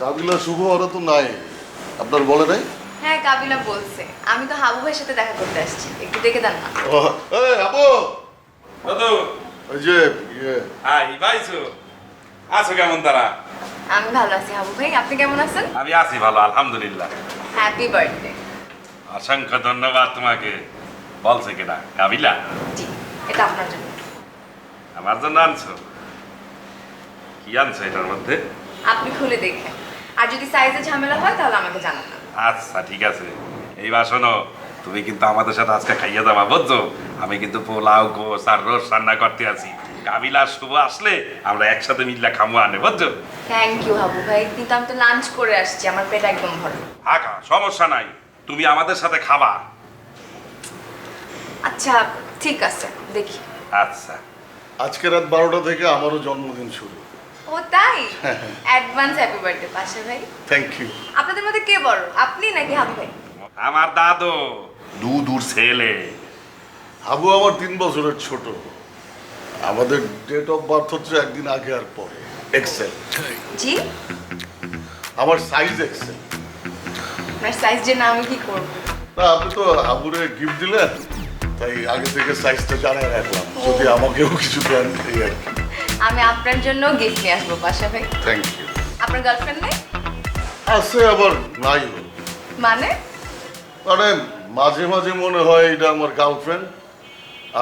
কাবিলা শুভ ওরা তো নাই। আপনার বলে নাই? হ্যাঁ কাবিলা বলছে। আমি তো হাবু ভাইয়ের সাথে দেখা করতে আসছি। একটু দেখে দেন না। ও, এই আবু দাদু! ওই যে ইয়ে। হাই ভাইসু আছো কেমন তারা? আমি ভালো আছি হাবু ভাই। আপনি কেমন আছেন? আমি আছি ভালো আলহামদুলিল্লাহ। হ্যাপি বার্থডে অসংখ্য ধন্যবাদ তোমাকে। বলছে কিনা? কাবিলা? জি এটা আপনার জন্য। আমার জন্য আনছো? কি আনছো এটার মধ্যে? আপনি খুলে দেখেন আর যদি সাইজে ঝামেলা হয় তাহলে আমাকে জানাবেন আচ্ছা ঠিক আছে। এইবার শোনো তুমি কিন্তু আমাদের সাথে আজকে খাইয়ে যাবা বুঝছ? আমি কিন্তু পোলাও গোস আর রোজ রান্না করতে আছি। কাবিলা শুভ আসলে আমরা একসাথে মিললে খামো আনে বুঝছ? থ্যাংক ইউ হাবু ভাই। কিন্তু আমি তো লাঞ্চ করে আসছি আমার পেট একদম ভরা। হাকা সমস্যা নাই। তুমি আমাদের সাথে খাবা। আচ্ছা ঠিক আছে দেখি। আচ্ছা। আজকে রাত বারোটা থেকে আমারও জন্মদিন শুরু। ও তাই? অ্যাডভান্স হ্যাপি বার্থডে পাশে ভাই। থ্যাংক ইউ আপনাদের মধ্যে কে বড়? আপনি নাকি হাবু ভাই? আমার দাদু। দু দূর ছেলে। হাবু আমার তিন বছরের ছোট। আমাদের ডেট অফ বার্থ হচ্ছে একদিন আগে আর পরে। এক্সেল জি? আমার সাইজ এক্সেল আপনার সাইজ জেনে আমি কি করব? না আপনি তো হাবুরে গিফট দিলেন তাই আগে থেকে সাইজটা জানাই রাখলাম। যদি আমাকেও কিছু দেন এই আর কি। আমি আপনার জন্য গিফট নিয়ে আসব পাশা ভাই। থ্যাংক ইউ আপনার গার্লফ্রেন্ড নেই? আছে আবার নাই। মানে? মানে মাঝে মাঝে মনে হয় এটা আমার গার্লফ্রেন্ড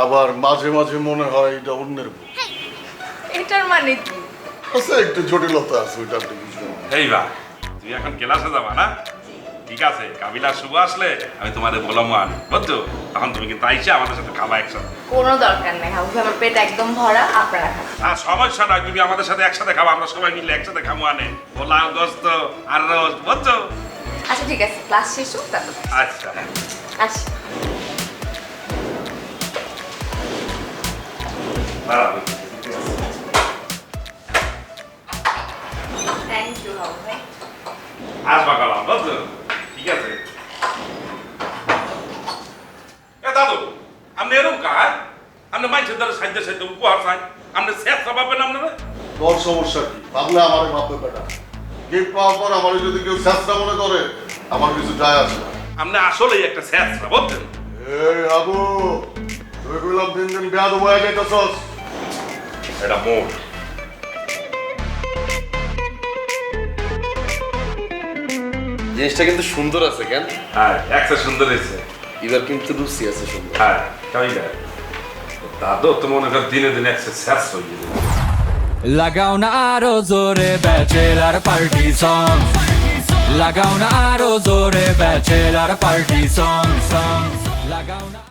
আবার মাঝে মাঝে মনে হয় এটা অন্যের বউ। এটার মানে কি? আছে একটু জটিলতা আছে ওইটা আপনি বুঝবেন না। এই বা তুমি এখন ক্লাসে যাবা না? ঠিক আছে কাবিলা শুভ আসলে আমি তোমাদের বললাম আনি বুঝছ? তখন তুমি কিন্তু আইসে আমাদের সাথে খাবা একসাথে। কোনো দরকার নেই হাবু আমার পেট একদম ভরা আপনারা খান। আর সমস্যা নয় তুমি আমাদের সাথে একসাথে খাবা আমরা সবাই মিলে একসাথে খাব আনে। পোলাও গোস্ত আর রোজ বুঝছ? আচ্ছা ঠিক আছে ক্লাস শেষ হোক তারপর। আচ্ছা। হাবু ভাই আসবা বুঝছ? ঠিক আছে। এ দাদু আপনি এরকম কাজ? আপনি মাইছের দ্বারা সাহায্য সাহায্য উপহার চাই। আপনি শেষ পাবেন আপনারা? তোর সমস্যা কি? ভাবলে আমার ভাববে বেটা। গিফট পাওয়ার পর আমার যদি কেউ চেষ্টা মনে করে আমার কিছু যায় আসে না। আপনি আসলেই একটা শেষ বুঝছেন? এই আবু তুই কইলাম দিন দিন বেয়াদ হয়ে যাইতেছস। এটা মোট। জিনিসটা কিন্তু সুন্দর আছে কেন? হ্যাঁ একটা সুন্দর হয়েছে। এবার কিন্তু রুচি আছে সুন্দর। হ্যাঁ কেমন দাদু তো মনে কর দিনে দিনে একটা শেষ হয়ে যাবে। লাগাও না আরও জোরে ব্যাচেলার পার্টি সং লাগাও না আরও জোরে ব্যাচেলার পার্টি সং সং লাগাও না